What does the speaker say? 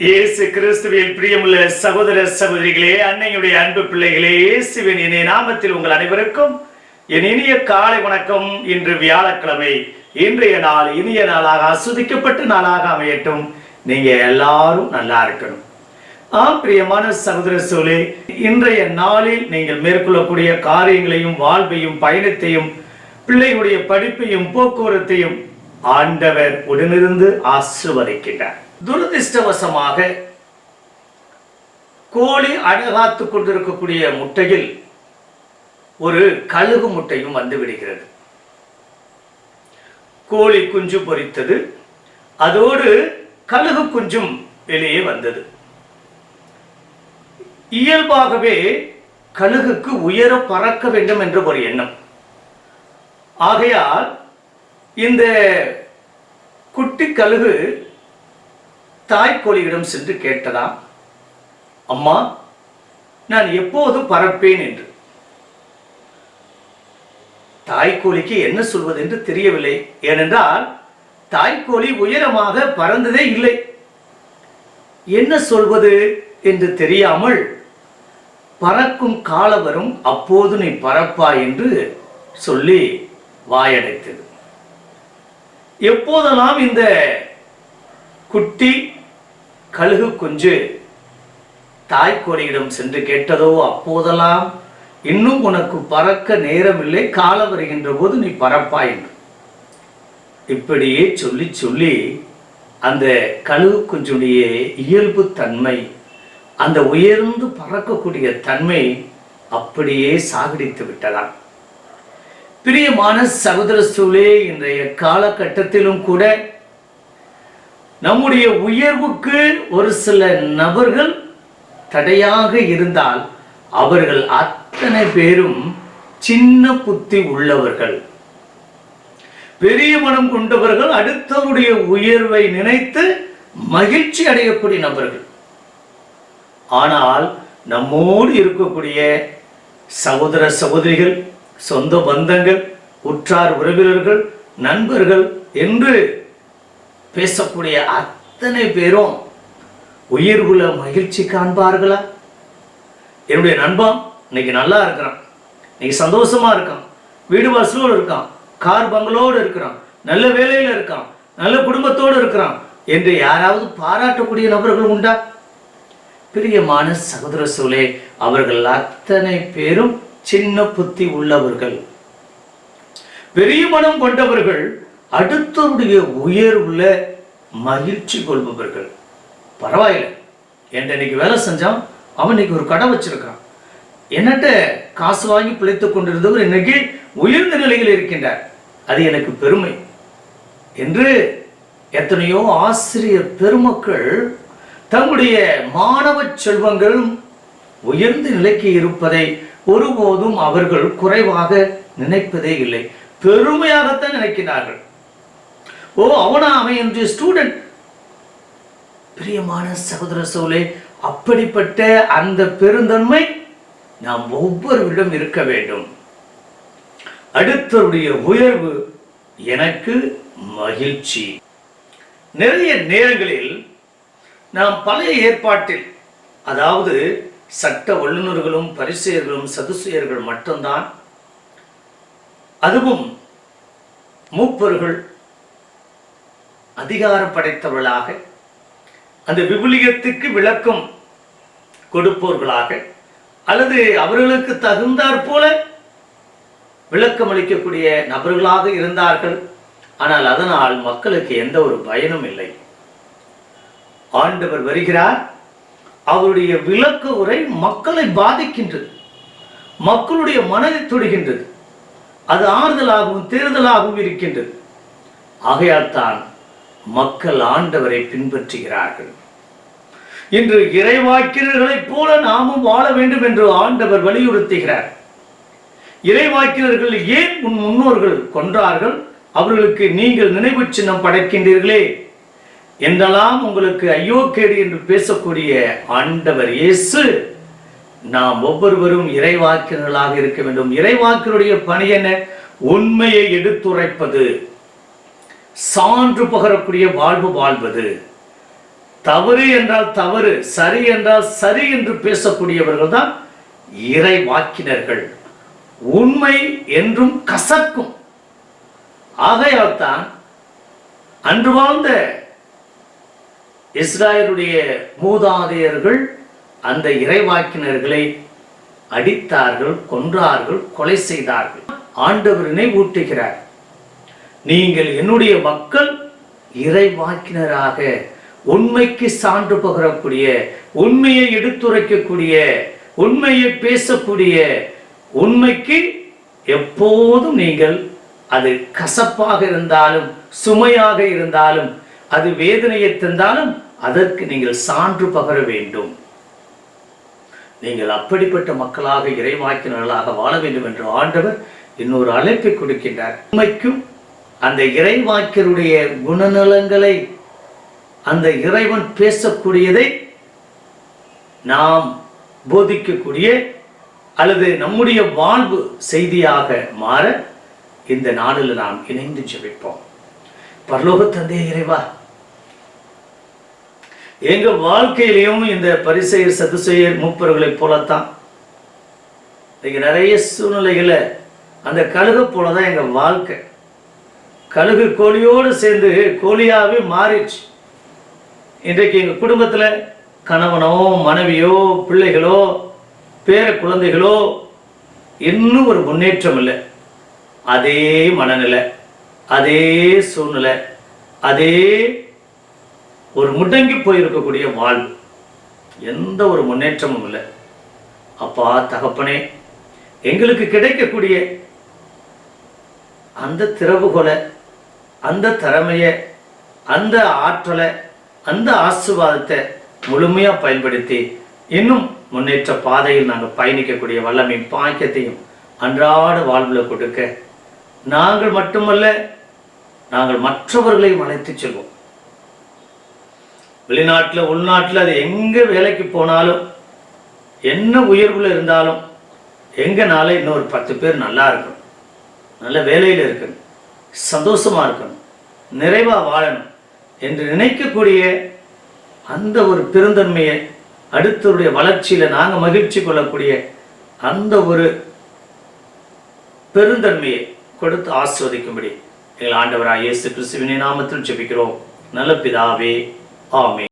இயேசு கிறிஸ்துவில் பிரியமுள்ள சகோதர சகோதரிகளே அன்னையுடைய அன்பு பிள்ளைகளே இயேசுவின் இனிய நாமத்தில் உங்கள் அனைவருக்கும் என் இனிய காலை வணக்கம். இன்று வியாழக்கிழமை இன்றைய நாள் இனிய நாளாக அசுதிக்கப்பட்ட நாளாக அமையட்டும். நீங்க எல்லாரும் நல்லா இருக்கணும். ஆம் பிரியமான சகோதர சோழே இன்றைய நாளில் நீங்கள் மேற்கொள்ளக்கூடிய காரியங்களையும் வாழ்வையும் பயணத்தையும் பிள்ளைகளுடைய படிப்பையும் போக்குவரத்தையும் ஆண்டவர் உடனிருந்து ஆசிர்வதிக்கின்றார். துரதிருஷ்டவசமாக கோழி அழகாத்து கொண்டிருக்கக்கூடிய முட்டையில் ஒரு கழுகு முட்டையும் வந்து விடுகிறது. கோழி குஞ்சு பொரித்தது அதோடு கழுகு குஞ்சும் வெளியே வந்தது. இயல்பாகவே கழுகுக்கு உயர பறக்க வேண்டும் என்ற ஒரு எண்ணம். ஆகையால் இந்த குட்டி கழுகு தாய்க்கோழியிடம் சென்று கேட்டதாம் அம்மா நான் எப்போது பறப்பேன் என்று. தாய்க்கோழிக்கு என்ன சொல்வது என்று தெரியவில்லை. ஏனென்றால் தாய்க்கோழி உயரமாக பறந்ததே இல்லை. என்ன சொல்வது என்று தெரியாமல் பறக்கும் காலவரும் அப்போது நீ பறப்பா என்று சொல்லி வாயடைத்தது. எப்போதெல்லாம் இந்த குட்டி கழுகு குஞ்சு தாய்க்கோழியிடம் சென்று கேட்டதோ அப்போதெல்லாம் இன்னும் உனக்கு பறக்க நேரமில்லை காலம் வருகின்ற போது நீ பறப்பாய் என்று. இப்படியே சொல்லி சொல்லி அந்த கழுகு குஞ்சுடைய இயல்பு தன்மை அந்த உயர்ந்து பறக்கக்கூடிய தன்மை அப்படியே சாகடித்து விட்டதாம். பிரியமான சகோதர சூழே இன்றைய காலகட்டத்திலும் கூட நம்முடைய உயர்வுக்கு ஒரு சில நபர்கள் தடையாக இருந்தால் அவர்கள் அத்தனை பேரும் சின்ன புத்தி உள்ளவர்கள். பெரிய மனம் கொண்டவர்கள் அடுத்தவருடைய உயர்வை நினைத்து மகிழ்ச்சி அடையக்கூடிய நபர்கள். ஆனால் நம்மோடு இருக்கக்கூடிய சகோதர சகோதரிகள் சொந்த பந்தங்கள் உற்றார் உறவினர்கள் நண்பர்கள் என்று பேசக்கூடிய அத்தனை பேரும் உயிர்வுல மகிழ்ச்சி காண்பார்களா? என்னுடைய நண்பன் இன்னைக்கு நல்லா இருக்கிறான். இன்னைக்கு சந்தோஷமா இருக்கான். வீடு வாசலோடு இருக்கான். கார் பங்களோடு இருக்கிறான். நல்ல வேலையில் இருக்கான். நல்ல குடும்பத்தோடு இருக்கிறான். என்று யாராவது பாராட்டக்கூடிய நபர்கள் உண்டா? பிரியமான சகோதர சூழே அவர்கள் அத்தனை பேரும் சின்ன புத்தி உள்ளவர்கள். பெரிய மனம் கொண்டவர்கள். அடுத்தவருடைய உயர்வுல மகிழ்ச்சி கொள்பவர்கள். பரவாயில்லை. என்கிட்ட இன்னைக்கு வேலை செஞ்சான் அவன் இன்னைக்கு ஒரு கடை வச்சிருக்கான் என்னட்ட காசு வாங்கி பிழைத்துக் கொண்டிருந்தவர் இன்னைக்கு உயர்ந்த நிலையில் இருக்கின்றார். அது எனக்கு பெருமை. என்று எத்தனையோ ஆசிரியர் பெருமக்கள் தங்களுடைய மாணவ செல்வங்கள் உயர்ந்த நிலைக்கு இருப்பதை ஒருபோதும் அவர்கள் குறைவாக நினைப்பதே இல்லை. பெருமையாகத்தான் நினைக்கிறார்கள். ஓ அவனா அவன் என்று ஸ்டூடெண்ட் பிரியமான சகோதர சோலே அப்படிப்பட்ட அந்த பெருந்தன்மை நாம் ஒவ்வொருவரிடம் இருக்க வேண்டும். அடுத்தருடைய உயர்வு எனக்கு மகிழ்ச்சி. நிறைய நேரங்களில் நாம் பழைய ஏற்பாட்டில் அதாவது சட்ட வல்லுநர்களும் பரிசெயர்களும் சதுசெயர்கள் மட்டும்தான் அதுவும் மூப்பர்கள் அதிகாரம் படைத்தவர்களாக அந்த விபுலியத்துக்கு விளக்கம் கொடுப்பவர்களாக அல்லது அவர்களுக்கு தகுந்தாற் போல விளக்கம் அளிக்கக்கூடிய நபர்களாக இருந்தார்கள். ஆனால் அதனால் மக்களுக்கு எந்த ஒரு பயனும் இல்லை. ஆண்டவர் வருகிறார். அவருடைய விளக்க உரை மக்களை பாதிக்கின்றது. மக்களுடைய மனதை தொடுகின்றது. அது ஆறுதலாகவும் தேர்தலாகவும் இருக்கின்றது. ஆகையால் தான் மக்கள் ஆண்டவரை பின்பற்றுகிறார்கள். இன்று இறைவாக்கினர்களைப் போல நாமும் வாழ வேண்டும் என்று ஆண்டவர் வலியுறுத்துகிறார். இறைவாக்கினர்கள் ஏன் உன் முன்னோர்கள் கொன்றார்கள்? அவர்களுக்கு நீங்கள் நினைவு சின்னம் படைக்கின்றீர்களே. என்றெல்லாம் உங்களுக்கு ஐயோ கேடு என்று பேசக்கூடிய ஆண்டவர் இயேசு நாம் ஒவ்வொருவரும் இறைவாக்கினர்களாக இருக்க வேண்டும். இறைவாக்கினுடைய பணி என்ன? உண்மையை எடுத்துரைப்பது. சான்று பகரக்கூடிய வாழ்வு வாழ்வது. தவறு என்றால் தவறு சரி என்றால் சரி என்று பேசக்கூடியவர்கள் தான் இறை வாக்கினர்கள் உண்மை என்றும் கசக்கும். ஆகையால் தான் அன்று வாழ்ந்த இஸ்ராயலுடைய மூதாதையர்கள் அந்த இறைவாக்கினர்களை அடித்தார்கள் கொன்றார்கள் கொலை செய்தார்கள். ஆண்டவரினை ஊட்டுகிறார் நீங்கள் என்னுடைய மக்கள் இறைவாக்கினராக உண்மைக்கு சான்று பகரக்கூடிய உண்மையை எடுத்துரைக்கக்கூடிய உண்மையை பேசக்கூடிய உண்மைக்கு எப்போதும் நீங்கள் அது கசப்பாக இருந்தாலும் சுமையாக இருந்தாலும் அது வேதனையை தந்தாலும் அதற்கு நீங்கள் சான்று பகர வேண்டும். நீங்கள் அப்படிப்பட்ட மக்களாக இறைவாக்கினர்களாக வாழ வேண்டும் என்று ஆண்டவர் இன்னொரு அழைப்பை கொடுக்கின்றார். உண்மைக்கும் அந்த இறைவாக்கியருடைய குணநலங்களை அந்த இறைவன் பேசக்கூடியதை நாம் போதிக்கக்கூடிய அல்லது நம்முடைய வாழ்வு செய்தியாக மாற இந்த நாளில் நாம் இணைந்து ஜெபிப்போம். பரலோக தந்தைய இறைவா எங்க வாழ்க்கையிலையும் இந்த பரிசெயர் சதுசெயர் மூப்பர்களைப் போலத்தான். இன்னைக்கு நிறைய சூழ்நிலைகளை அந்த கழுகு போலதான் எங்க வாழ்க்கை. கழுகு கோழியோடு சேர்ந்து கோழியாகவே மாறிடுச்சு. இன்றைக்கு எங்கள் குடும்பத்தில் கணவனோ மனைவியோ பிள்ளைகளோ பேர குழந்தைகளோ இன்னும் ஒரு முன்னேற்றம் இல்லை. அதே மனநிலை அதே சூழ்நிலை அதே ஒரு முடங்கி போயிருக்கக்கூடிய வாழ்வு. எந்த ஒரு முன்னேற்றமும் இல்லை. அப்பா தகப்பனே எங்களுக்கு கிடைக்கக்கூடிய அந்த திறவுகொலை அந்த திறமையை அந்த ஆற்றலை அந்த ஆசிர்வாதத்தை முழுமையாக பயன்படுத்தி இன்னும் முன்னேற்ற பாதையில் நாங்கள் பயணிக்கக்கூடிய வல்லமை பாக்கியத்தையும் அன்றாட வாழ்வில் கொடுக்க நாங்கள் மட்டுமல்ல நாங்கள் மற்றவர்களையும் அழைத்து செல்வோம். வெளிநாட்டில் உள்நாட்டில் அது எங்கே வேலைக்கு போனாலும் என்ன உயர்வில் இருந்தாலும் எங்கனால இன்னொரு பத்து பேர் நல்லா இருக்கணும். நல்ல வேலையில் இருக்கணும். சந்தோஷமா இருக்கணும் நிறைவா வாழணும் என்று நினைக்கக்கூடிய அந்த ஒரு பெருந்தன்மையை அடுத்தருடைய வளர்ச்சியில நாங்க மகிழ்ச்சி கொள்ளக்கூடிய அந்த ஒரு பெருந்தன்மையை கொடுத்து ஆஸ்வதிக்கும்படி எங்கள் ஆண்டவராக இயேசு கிறிஸ்துவினை நாமத்தில் ஜெபிக்கிறோம். நல்ல பிதாவே ஆமே